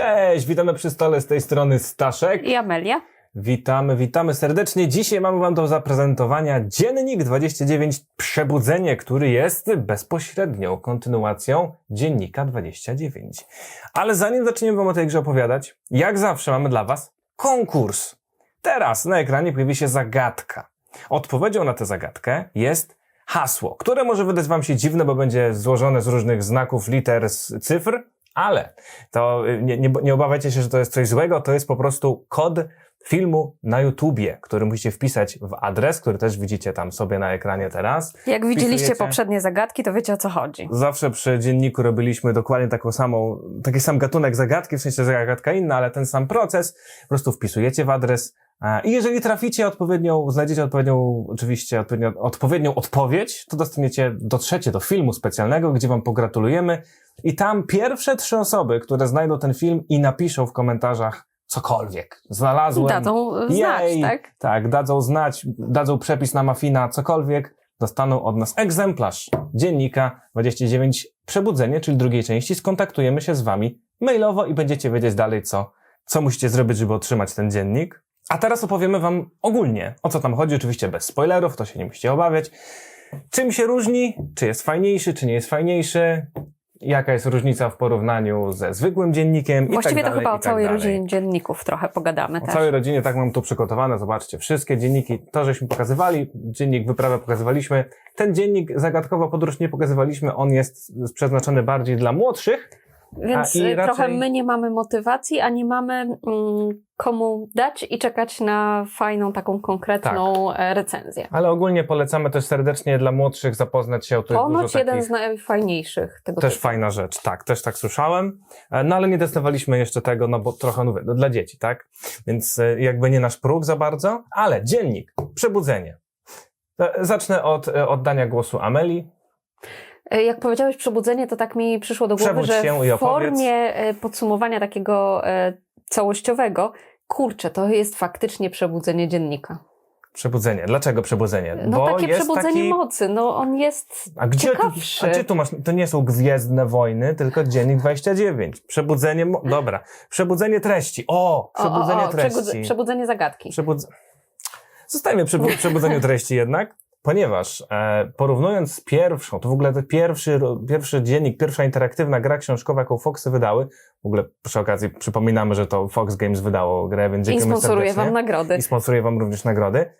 Cześć, witamy przy stole z tej strony Staszek. I Amelia. Witamy, witamy serdecznie. Dzisiaj mamy Wam do zaprezentowania Dziennik 29 Przebudzenie, który jest bezpośrednią kontynuacją Dziennika 29. Ale zanim zaczniemy Wam o tej grze opowiadać, jak zawsze mamy dla Was konkurs. Teraz na ekranie pojawi się zagadka. Odpowiedzią na tę zagadkę jest hasło, które może wydać Wam się dziwne, bo będzie złożone z różnych znaków, liter, cyfr, ale to y, nie, nie, nie obawiajcie się, że to jest coś złego, to jest po prostu kod filmu na YouTubie, który musicie wpisać w adres, który też widzicie tam sobie na ekranie teraz. Jak widzieliście poprzednie zagadki, to wiecie o co chodzi. Zawsze przy dzienniku robiliśmy dokładnie taką samą, taki sam gatunek zagadki, w sensie zagadka inna, ale ten sam proces. Po prostu wpisujecie w adres e, i jeżeli traficie odpowiednią, znajdziecie odpowiednią, oczywiście odpowiednią, odpowiednią odpowiedź, to dostaniecie, dotrzecie do filmu specjalnego, gdzie wam pogratulujemy i tam pierwsze trzy osoby, które znajdą ten film i napiszą w komentarzach cokolwiek. Znalazłem. Dadzą znać, Jej, tak? Tak, dadzą znać, dadzą przepis na mafina, cokolwiek, dostaną od nas egzemplarz dziennika 29 Przebudzenie, czyli drugiej części. Skontaktujemy się z wami mailowo i będziecie wiedzieć dalej, co, co musicie zrobić, żeby otrzymać ten dziennik. A teraz opowiemy wam ogólnie, o co tam chodzi, oczywiście bez spoilerów, to się nie musicie obawiać. Czym się różni, czy jest fajniejszy, czy nie jest fajniejszy, jaka jest różnica w porównaniu ze zwykłym dziennikiem i Właściwie tak to dalej, chyba o i tak całej rodzinie dzienników trochę pogadamy O też. całej rodzinie tak mam tu przygotowane, zobaczcie, wszystkie dzienniki, to żeśmy pokazywali, dziennik wyprawę pokazywaliśmy. Ten dziennik zagadkowa podróż nie pokazywaliśmy, on jest przeznaczony bardziej dla młodszych. Więc e, trochę raczej- my nie mamy motywacji, a nie mamy mm, komu dać i czekać na fajną, taką konkretną Tak. e, recenzję. Ale ogólnie polecamy też serdecznie dla młodszych zapoznać się, jest Ponoć jeden takich, z najfajniejszych tego też typu. fajna rzecz, tak, też tak słyszałem. E, No ale nie testowaliśmy jeszcze tego, no bo trochę mówię, no, dla dzieci, tak? Więc e, jakby nie nasz próg za bardzo, ale dziennik, przebudzenie. Zacznę od oddania głosu Ameli. E, Jak powiedziałeś przebudzenie, to tak mi przyszło do głowy, Przebudź że w formie e, podsumowania takiego e, całościowego, kurczę, to jest faktycznie przebudzenie dziennika. Przebudzenie. Dlaczego przebudzenie? No takie jest przebudzenie taki... mocy, no on jest A gdzie, tu, ciekawszy. a gdzie tu masz? To nie są Gwiezdne Wojny, tylko Dziennik 29. Przebudzenie... mo- Dobra. Przebudzenie treści. O! Przebudzenie o, o, o, treści. przebudze- przebudzenie zagadki. Przebudz... Zostańmy przy przebu- przebudzeniu treści jednak, ponieważ e, porównując z pierwszą, to w ogóle ten pierwszy, pierwszy dziennik, pierwsza interaktywna gra książkowa, jaką Foxy wydały, w ogóle przy okazji przypominamy, że to Fox Games wydało grę, więc I dziękujemy sponsoruje serdecznie wam nagrody. i sponsoruje wam również nagrody.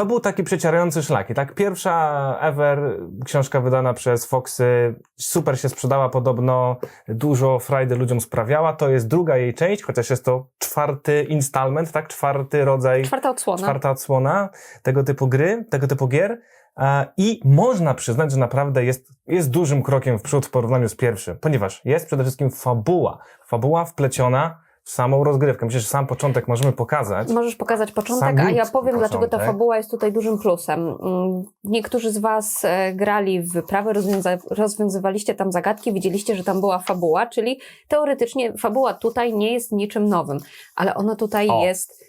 To był taki przecierający szlak. I tak pierwsza ever książka wydana przez Foxy super się sprzedała podobno, dużo frajdy ludziom sprawiała. To jest druga jej część, chociaż jest to czwarty installment, tak? Czwarty rodzaj, Czwarta odsłona. czwarta odsłona tego typu gry, tego typu gier. I można przyznać, że naprawdę jest, jest dużym krokiem w przód w porównaniu z pierwszym, ponieważ jest przede wszystkim fabuła. Fabuła wpleciona samą rozgrywkę. Myślę, że sam początek możemy pokazać. Możesz pokazać początek, Sam a ja powiem, dlaczego ta fabuła jest tutaj dużym plusem. Mm, Niektórzy z Was e, grali w wyprawę, rozwiąza- rozwiązywaliście tam zagadki, widzieliście, że tam była fabuła, czyli teoretycznie fabuła tutaj nie jest niczym nowym, ale ona tutaj O. jest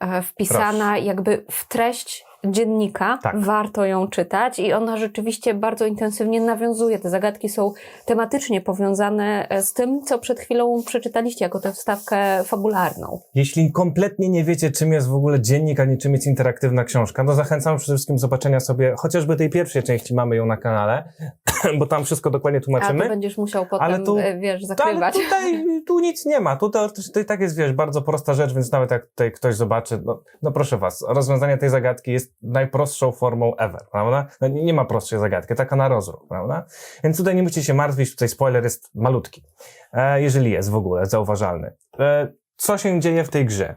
e, wpisana jakby w treść dziennika, Tak. warto ją czytać i ona rzeczywiście bardzo intensywnie nawiązuje. Te zagadki są tematycznie powiązane e, z tym, co przed chwilą przeczytaliście jako tę wstawkę fabularną. Jeśli kompletnie nie wiecie, czym jest w ogóle dziennik, ani czym jest interaktywna książka, to zachęcam przede wszystkim do zobaczenia sobie chociażby tej pierwszej części, mamy ją na kanale, bo tam wszystko dokładnie tłumaczymy. będziesz musiał potem, Ale tu- e, wiesz, Ale zakrywać. tutaj tu nic nie ma. Tutaj to i tak jest, wiesz, bardzo prosta rzecz, więc nawet jak tutaj ktoś zobaczy, no, no proszę was, rozwiązanie tej zagadki jest najprostszą formą ever, prawda? No, nie, ma prostszej zagadki, taka na rozruch, prawda? Więc tutaj nie musicie się martwić, tutaj spoiler jest malutki, e, jeżeli jest w ogóle zauważalny. E, co się dzieje w tej grze?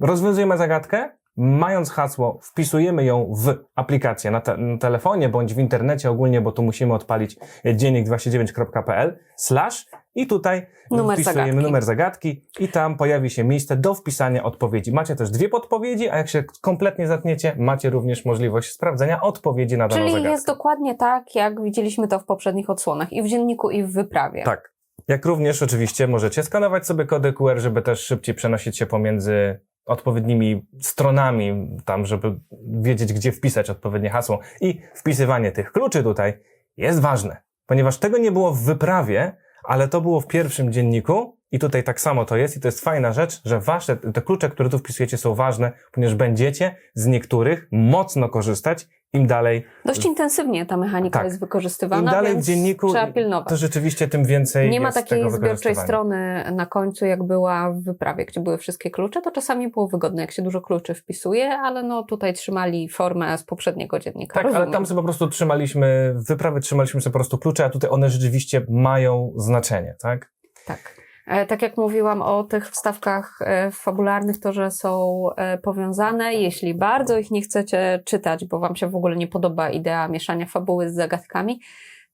Rozwiązujemy zagadkę, mając hasło, wpisujemy ją w aplikację na, te, na telefonie bądź w internecie ogólnie, bo tu musimy odpalić e, dziennik29.pl slash i tutaj Numer wpisujemy zagadki. numer zagadki i tam pojawi się miejsce do wpisania odpowiedzi. Macie też dwie podpowiedzi, a jak się kompletnie zatniecie, macie również możliwość sprawdzenia odpowiedzi na daną Czyli zagadkę. jest dokładnie tak, jak widzieliśmy to w poprzednich odsłonach i w dzienniku, i w wyprawie. Tak. Jak również oczywiście możecie skanować sobie kody QR, żeby też szybciej przenosić się pomiędzy odpowiednimi stronami, tam, żeby wiedzieć, gdzie wpisać odpowiednie hasło. I wpisywanie tych kluczy tutaj jest ważne, ponieważ tego nie było w wyprawie, ale to było w pierwszym dzienniku i tutaj tak samo to jest i to jest fajna rzecz, że wasze, te klucze, które tu wpisujecie są ważne, ponieważ będziecie z niektórych mocno korzystać im dalej, Dość intensywnie ta mechanika Tak. jest wykorzystywana, im dalej w więc dzienniku, trzeba pilnować. to rzeczywiście tym więcej Nie ma takiej zbiorczej strony na końcu, jak była w wyprawie, gdzie były wszystkie klucze. To czasami było wygodne, jak się dużo kluczy wpisuje, ale no tutaj trzymali formę z poprzedniego dziennika. Tak, ale Rozumiem. tam sobie po prostu trzymaliśmy, w wyprawy trzymaliśmy sobie po prostu klucze, a tutaj one rzeczywiście mają znaczenie, tak? Tak. E, Tak jak mówiłam o tych wstawkach e, fabularnych, to że są e, powiązane. Jeśli bardzo ich nie chcecie czytać, bo Wam się w ogóle nie podoba idea mieszania fabuły z zagadkami,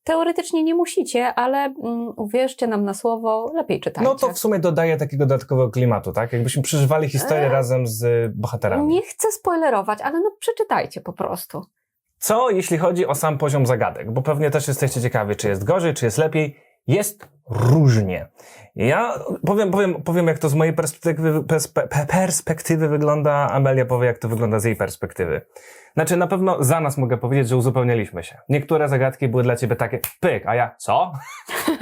teoretycznie nie musicie, ale mm, uwierzcie nam na słowo, lepiej czytajcie. No to w sumie dodaje takiego dodatkowego klimatu, tak? Jakbyśmy przeżywali historię E, razem z bohaterami. Nie chcę spoilerować, ale no przeczytajcie po prostu. Co jeśli chodzi o sam poziom zagadek? Bo pewnie też jesteście ciekawi, czy jest gorzej, czy jest lepiej. Jest różnie. Ja powiem, powiem, powiem jak to z mojej perspektywy, perspe, pe- perspektywy wygląda, Amelia powie, jak to wygląda z jej perspektywy. Znaczy, na pewno za nas mogę powiedzieć, że uzupełnialiśmy się. Niektóre zagadki były dla ciebie takie pyk, a ja co?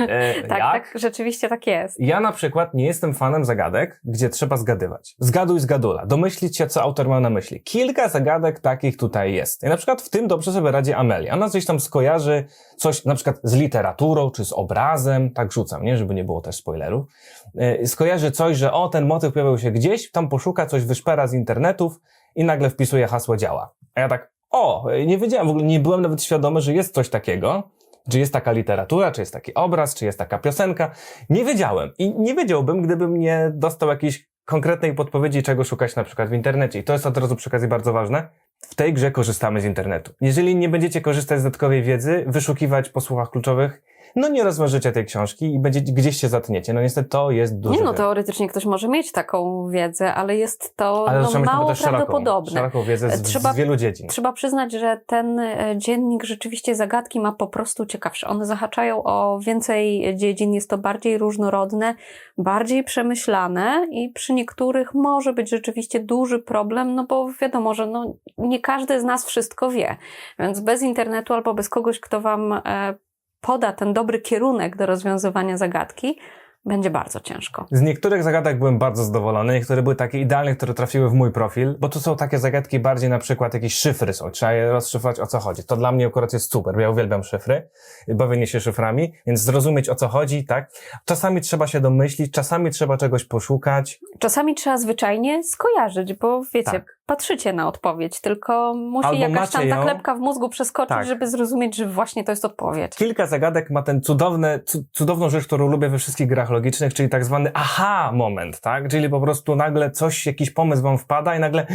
E, Tak, jak? tak, rzeczywiście tak jest. Ja na przykład nie jestem fanem zagadek, gdzie trzeba zgadywać. Zgaduj zgadula, domyślić się, co autor ma na myśli. Kilka zagadek takich tutaj jest. I na przykład w tym dobrze sobie radzi Amelia. Ona coś tam skojarzy, coś na przykład z literaturą, czy z obrazem, tak rzucam, nie? Żeby nie było też spoilerów. Yy, skojarzy coś, że o, ten motyw pojawił się gdzieś, tam poszuka, coś wyszpera z internetów i nagle wpisuje hasło działa. A ja tak, o, nie wiedziałem, w ogóle nie byłem nawet świadomy, że jest coś takiego. Czy jest taka literatura, czy jest taki obraz, czy jest taka piosenka. Nie wiedziałem. I nie wiedziałbym, gdybym nie dostał jakiejś konkretnej podpowiedzi, czego szukać na przykład w internecie. I to jest od razu przy okazji bardzo ważne. W tej grze korzystamy z internetu. Jeżeli nie będziecie korzystać z dodatkowej wiedzy, wyszukiwać po słowach kluczowych, no nie rozważycie tej książki i będzie, gdzieś się zatniecie. No niestety to jest duży Nie no, teoretycznie ktoś może mieć taką wiedzę, ale jest to Ale no, mało też szeroką, prawdopodobne. szeroką wiedzę z, Trzeba- z wielu dziedzin. Trzeba przyznać, że ten e, dziennik rzeczywiście zagadki ma po prostu ciekawsze. One zahaczają o więcej dziedzin, jest to bardziej różnorodne, bardziej przemyślane i przy niektórych może być rzeczywiście duży problem, no bo wiadomo, że no, nie każdy z nas wszystko wie. Więc bez internetu albo bez kogoś, kto wam e, poda ten dobry kierunek do rozwiązywania zagadki, będzie bardzo ciężko. Z niektórych zagadek byłem bardzo zadowolony, niektóre były takie idealne, które trafiły w mój profil, bo to są takie zagadki bardziej na przykład jakieś szyfry są, trzeba je rozszyfrować o co chodzi. To dla mnie akurat jest super, bo ja uwielbiam szyfry, bawienie się szyframi, więc zrozumieć o co chodzi, tak? Czasami trzeba się domyślić, czasami trzeba czegoś poszukać. Czasami trzeba zwyczajnie skojarzyć, bo wiecie, Tak. Patrzycie na odpowiedź, tylko musi Albo jakaś tam ta klepka w mózgu przeskoczyć, Tak. żeby zrozumieć, że właśnie to jest odpowiedź. Kilka zagadek ma ten cudowny, cu- cudowną rzecz, którą lubię we wszystkich grach logicznych, czyli tak zwany aha moment, tak? Czyli po prostu nagle coś, jakiś pomysł wam wpada i nagle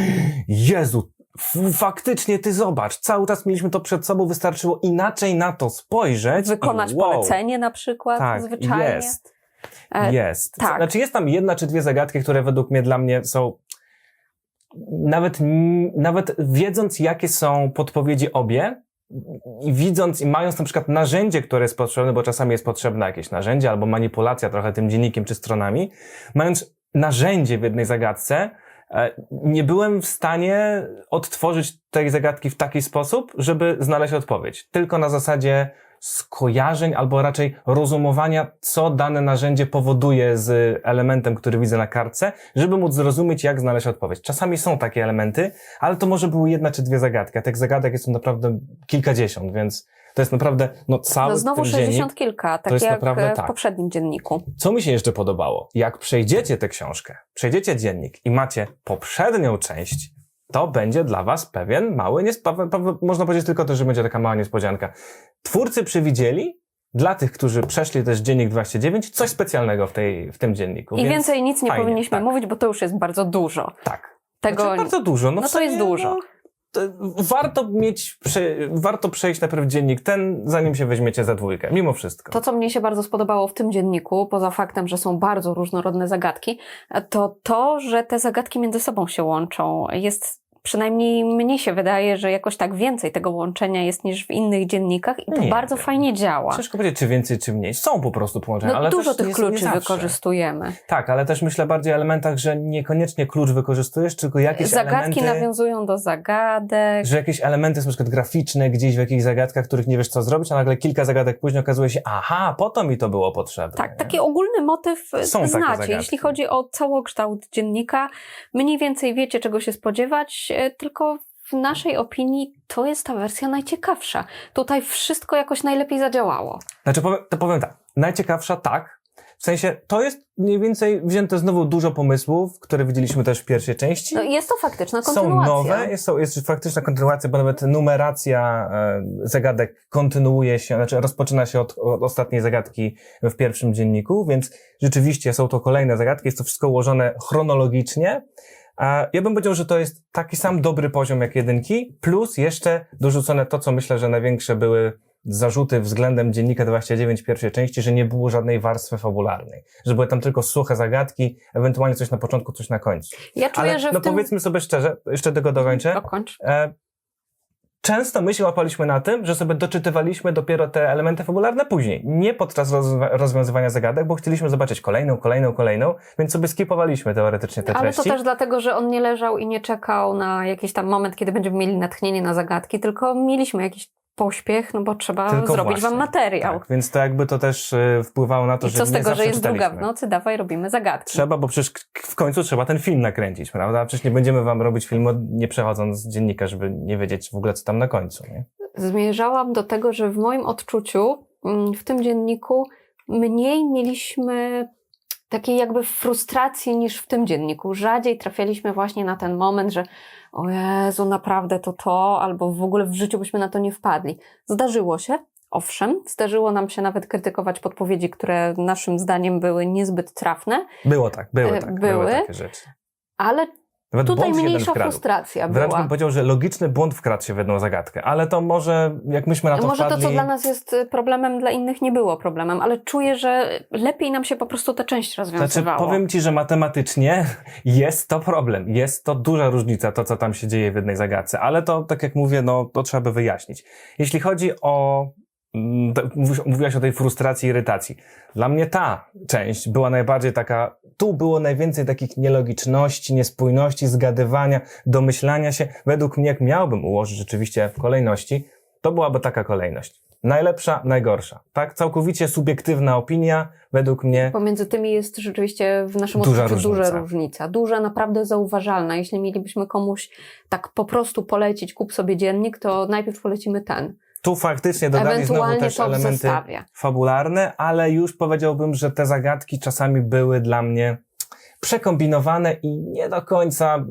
Jezu, faktycznie ty zobacz, cały czas mieliśmy to przed sobą, wystarczyło inaczej na to spojrzeć. Wykonać wow, polecenie na przykład Tak, zwyczajnie. jest. E, Jest. tak. Znaczy jest tam jedna czy dwie zagadki, które według mnie dla mnie są nawet, nawet wiedząc jakie są podpowiedzi obie i widząc i mając na przykład narzędzie, które jest potrzebne, bo czasami jest potrzebne jakieś narzędzie albo manipulacja trochę tym dziennikiem czy stronami, mając narzędzie w jednej zagadce, e, nie byłem w stanie odtworzyć tej zagadki w taki sposób, żeby znaleźć odpowiedź. Tylko na zasadzie skojarzeń albo raczej rozumowania, co dane narzędzie powoduje z elementem, który widzę na kartce, żeby móc zrozumieć, jak znaleźć odpowiedź. Czasami są takie elementy, ale to może były jedna czy dwie zagadki, a tych zagadek jest naprawdę kilkadziesiąt, więc to jest naprawdę, no cały No znowu ten 60 dziennik. kilka, tak jak e, w tak. poprzednim dzienniku. Co mi się jeszcze podobało? Jak przejdziecie tę książkę, przejdziecie dziennik i macie poprzednią część, to będzie dla was pewien mały, niespo- można powiedzieć tylko to, że będzie taka mała niespodzianka. Twórcy przewidzieli dla tych, którzy przeszli też dziennik 29, coś specjalnego w, tej, w tym dzienniku. I więc więcej nic nie fajnie, powinniśmy tak. mówić, bo to już jest bardzo dużo. Tak. Tego Znaczy, bardzo dużo. No, no to jest sumie, dużo. No, warto mieć, warto przejść najpierw dziennik ten, zanim się weźmiecie za dwójkę, mimo wszystko. To, co mnie się bardzo spodobało w tym dzienniku, poza faktem, że są bardzo różnorodne zagadki, to to, że te zagadki między sobą się łączą. Jest przynajmniej mnie się wydaje, że jakoś tak więcej tego łączenia jest niż w innych dziennikach i to Nie bardzo wiem. fajnie działa. Ciężko powiedzieć, czy więcej, czy mniej. Są po prostu połączenia, No, ale dużo też tych nie- kluczy nie wykorzystujemy. Tak, ale też myślę bardziej o elementach, że niekoniecznie klucz wykorzystujesz, tylko jakieś Zagadki elementy... nawiązują do zagadek. Że jakieś elementy są na przykład graficzne gdzieś w jakichś zagadkach, których nie wiesz co zrobić, a nagle kilka zagadek później okazuje się, aha, po to mi to było potrzebne. Tak, nie? taki ogólny motyw e, Są znacie. zagadki. Jeśli chodzi o całokształt dziennika, mniej więcej wiecie, czego się spodziewać, tylko w naszej opinii to jest ta wersja najciekawsza. Tutaj wszystko jakoś najlepiej zadziałało. Znaczy, powiem, to powiem tak. Najciekawsza tak. W sensie, to jest mniej więcej wzięte znowu dużo pomysłów, które widzieliśmy też w pierwszej części. No, jest to faktyczna Są kontynuacja. nowe, jest, są- jest faktyczna kontynuacja, bo nawet numeracja e, zagadek kontynuuje się, znaczy rozpoczyna się od, od ostatniej zagadki w pierwszym dzienniku, więc rzeczywiście są to kolejne zagadki, jest to wszystko ułożone chronologicznie. Ja bym powiedział, że to jest taki sam dobry poziom jak jedynki, plus jeszcze dorzucone to, co myślę, że największe były zarzuty względem dziennika 29 pierwszej części, że nie było żadnej warstwy fabularnej, że były tam tylko suche zagadki, ewentualnie coś na początku, coś na końcu. Ja czuję, Ale że no tym... powiedzmy sobie szczerze, jeszcze tego dokończę. Dokończ. E, często my się łapaliśmy na tym, że sobie doczytywaliśmy dopiero te elementy fabularne później. Nie podczas rozwiązywania zagadek, bo chcieliśmy zobaczyć kolejną, kolejną, kolejną, więc sobie skipowaliśmy teoretycznie te Ale to treści. też dlatego, że on nie leżał i nie czekał na jakiś tam moment, kiedy będziemy mieli natchnienie na zagadki, tylko mieliśmy jakiś pośpiech, no bo trzeba Tylko zrobić właśnie, wam materiał. Tak, więc to jakby to też e, wpływało na to, I że co z tego, że jest druga w nocy, dawaj robimy zagadki. Trzeba, bo przecież w końcu trzeba ten film nakręcić, prawda? Przecież nie będziemy wam robić filmu nie przechodząc z dziennika, żeby nie wiedzieć w ogóle, co tam na końcu, nie? Zmierzałam do tego, że w moim odczuciu mm, w tym dzienniku mniej mieliśmy takiej jakby frustracji niż w tym dzienniku. Rzadziej trafialiśmy właśnie na ten moment, że o Jezu, naprawdę to to, albo w ogóle w życiu byśmy na to nie wpadli. Zdarzyło się, owszem, zdarzyło nam się nawet krytykować podpowiedzi, które naszym zdaniem były niezbyt trafne, Było tak, były E, tak, były, były. takie rzeczy. ale Nawet tutaj mniejsza frustracja Wręcz była. bym powiedział, że logiczny błąd wkradł się w jedną zagadkę, ale to może, jak myśmy na to Może wpadli... to, co dla nas jest y, problemem, dla innych nie było problemem, ale czuję, że lepiej nam się po prostu tę część Znaczy, rozwiązywało. powiem ci, że matematycznie jest to problem. Jest to duża różnica, to co tam się dzieje w jednej zagadce, ale to, tak jak mówię, no, to trzeba by wyjaśnić. Jeśli chodzi o, mówiłaś o tej frustracji, irytacji. Dla mnie ta część była najbardziej taka, tu było najwięcej takich nielogiczności, niespójności, zgadywania, domyślania się. Według mnie, jak miałbym ułożyć rzeczywiście w kolejności, to byłaby taka kolejność. Najlepsza, najgorsza. Tak? Całkowicie subiektywna opinia, według mnie. Pomiędzy tymi jest rzeczywiście w naszym Duża odczuciu duża różnica. różnica. Duża, naprawdę zauważalna. Jeśli mielibyśmy komuś tak po prostu polecić, kup sobie dziennik, to najpierw polecimy ten. Tu faktycznie dodali znowu też elementy zestawie. fabularne, ale już powiedziałbym, że te zagadki czasami były dla mnie przekombinowane i nie do końca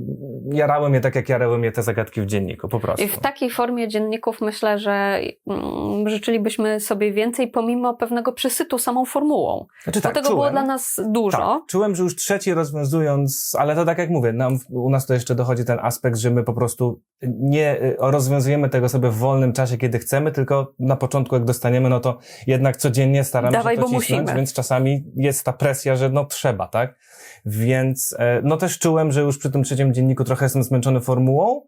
jarały mnie tak, jak jarały mnie te zagadki w dzienniku, po prostu. I w takiej formie dzienników myślę, że mm, życzylibyśmy sobie więcej, pomimo pewnego przesytu samą formułą. Znaczy, Bo tego było dla nas dużo. Tak, czułem, że już trzeci rozwiązując, ale to tak jak mówię, nam, u nas to jeszcze dochodzi ten aspekt, że my po prostu nie y, rozwiązujemy tego sobie w wolnym czasie, kiedy chcemy, tylko na początku jak dostaniemy, no to jednak codziennie staramy Dawaj, się to bo cisnąć, musimy. więc czasami jest ta presja, że no trzeba, tak? Więc e, no też czułem, że już przy tym trzecim dzienniku trochę jestem zmęczony formułą,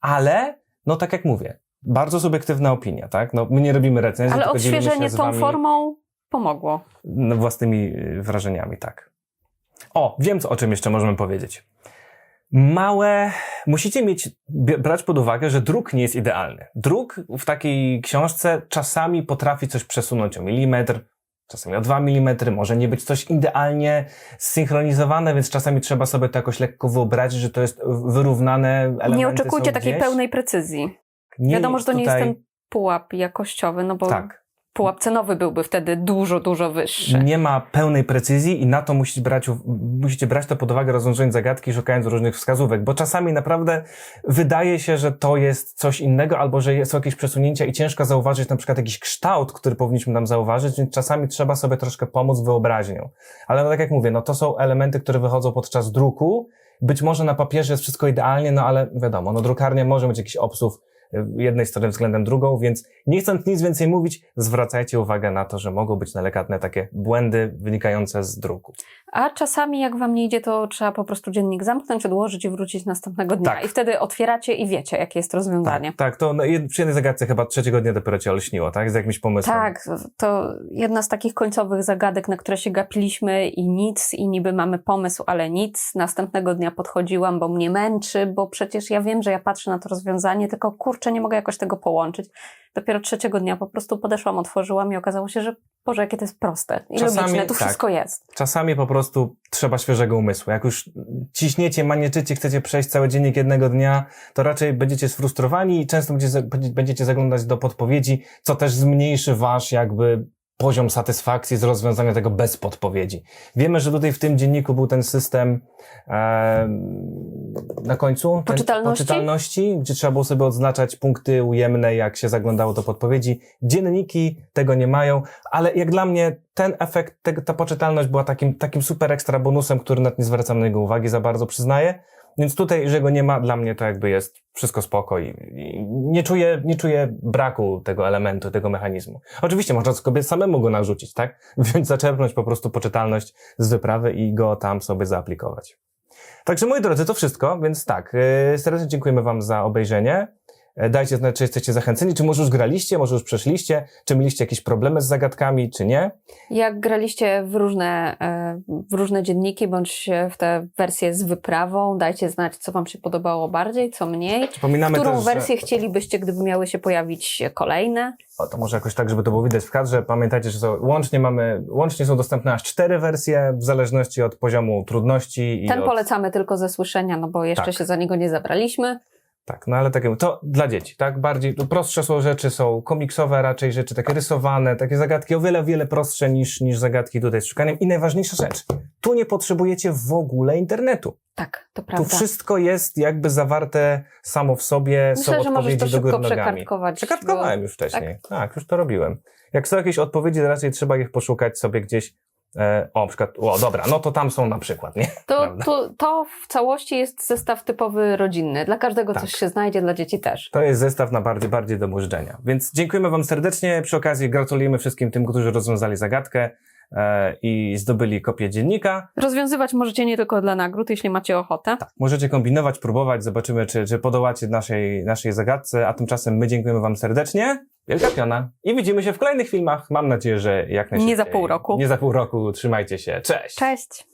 ale no tak jak mówię, bardzo subiektywna opinia, tak? No my nie robimy recenzji, Ale odświeżenie tą formą pomogło. no, własnymi y, wrażeniami, tak. O, wiem, o czym jeszcze możemy powiedzieć. Małe, musicie mieć, brać pod uwagę, że druk nie jest idealny. Druk w takiej książce czasami potrafi coś przesunąć o milimetr, czasami o dwa milimetry, może nie być coś idealnie zsynchronizowane, więc czasami trzeba sobie to jakoś lekko wyobrazić, że to jest wyrównane elementy Nie oczekujcie takiej pełnej precyzji. Nie Wiadomo, że to nie jest tutaj- ten pułap jakościowy, no bo Tak. Pułap cenowy byłby wtedy dużo, dużo wyższy. Nie ma pełnej precyzji i na to musicie brać, musicie brać to pod uwagę, rozwiązując zagadki, szukając różnych wskazówek, bo czasami naprawdę wydaje się, że to jest coś innego, albo że są jakieś przesunięcia i ciężko zauważyć na przykład jakiś kształt, który powinniśmy tam zauważyć, więc czasami trzeba sobie troszkę pomóc wyobraźnią. Ale no tak jak mówię, no to są elementy, które wychodzą podczas druku. Być może na papierze jest wszystko idealnie, no ale wiadomo, no drukarnia może mieć jakiś obsów y, jednej strony względem drugą, więc nie chcąc nic więcej mówić, zwracajcie uwagę na to, że mogą być delikatne takie błędy wynikające z druku. A czasami, jak wam nie idzie, to trzeba po prostu dziennik zamknąć, odłożyć i wrócić następnego dnia. Tak. I wtedy otwieracie i wiecie, jakie jest rozwiązanie. Tak, tak to no, przy jednej zagadce chyba trzeciego dnia dopiero cię olśniło, tak? Z jakimś pomysłem. Tak, to jedna z takich końcowych zagadek, na które się gapiliśmy i nic, i niby mamy pomysł, ale nic. Następnego dnia podchodziłam, bo mnie męczy, bo przecież ja wiem, że ja patrzę na to rozwiązanie, tylko kurczę, nie mogę jakoś tego połączyć. Dopiero trzeciego dnia po prostu podeszłam, otworzyłam i okazało się, że Boże, jakie to jest proste i Czasami logiczne, tu tak. wszystko jest. Czasami po prostu trzeba świeżego umysłu. Jak już ciśniecie, manieczycie, chcecie przejść cały dziennik jednego dnia, to raczej będziecie sfrustrowani i często będziecie, będzie- będziecie zaglądać do podpowiedzi, co też zmniejszy wasz jakby poziom satysfakcji z rozwiązania tego bez podpowiedzi. Wiemy, że tutaj w tym dzienniku był ten system e, na końcu ten, Poczytalności? poczytalności, gdzie trzeba było sobie odznaczać punkty ujemne, jak się zaglądało do podpowiedzi. Dzienniki tego nie mają, ale jak dla mnie ten efekt, tego, ta poczytalność była takim, takim super ekstra bonusem, który nawet nie zwracam na niego uwagi za bardzo, przyznaję. Więc tutaj, że go nie ma, dla mnie to jakby jest wszystko spoko i, i nie, czuję, nie czuję braku tego elementu, tego mechanizmu. Oczywiście można sobie samemu go narzucić, tak? Więc zaczerpnąć po prostu poczytalność z wyprawy i go tam sobie zaaplikować. Także moi drodzy, to wszystko, więc tak, yy, serdecznie dziękujemy Wam za obejrzenie. E, Dajcie znać, czy jesteście zachęceni, czy może już graliście, może już przeszliście, czy mieliście jakieś problemy z zagadkami, czy nie. Jak graliście w różne, e, w różne dzienniki, bądź w te wersje z wyprawą, dajcie znać, co wam się podobało bardziej, co mniej. Przypominamy Którą też, wersję że... chcielibyście, gdyby miały się pojawić kolejne? O, to może jakoś tak, żeby to było widać w kadrze. Pamiętajcie, że są, łącznie mamy, łącznie są dostępne aż cztery wersje, w zależności od poziomu trudności. Ten od... polecamy tylko ze słyszenia, no bo jeszcze Tak. się za niego nie zabraliśmy. Tak, no ale takie, to dla dzieci, tak? Bardziej, to prostsze są rzeczy, są komiksowe raczej rzeczy, takie rysowane, takie zagadki o wiele, wiele prostsze niż, niż zagadki tutaj z szukaniem. I najważniejsza rzecz, tu nie potrzebujecie w ogóle internetu. Tak, to Tu prawda. wszystko jest jakby zawarte samo w sobie, są Myślę, że możesz odpowiedzi to do góry nogami. przekartkować. Przekartkowałem już wcześniej. Tak? już to robiłem. Jak są jakieś odpowiedzi, to raczej trzeba ich poszukać sobie gdzieś. E, o, na przykład, o dobra, no to tam są na przykład, nie? To, to, to w całości jest zestaw typowy rodzinny. Dla każdego Tak. coś się znajdzie, dla dzieci też. To jest zestaw na bardziej, bardziej do mużdżenia. Więc dziękujemy Wam serdecznie. Przy okazji gratulujemy wszystkim tym, którzy rozwiązali zagadkę i zdobyli kopię dziennika. Rozwiązywać możecie nie tylko dla nagród, jeśli macie ochotę. Tak, możecie kombinować, próbować, zobaczymy, czy, czy podołacie naszej, naszej zagadce, a tymczasem my dziękujemy Wam serdecznie. Wielka piona. I widzimy się w kolejnych filmach. Mam nadzieję, że jak najszybciej. Nie za pół roku. Nie za pół roku. Trzymajcie się. Cześć! Cześć!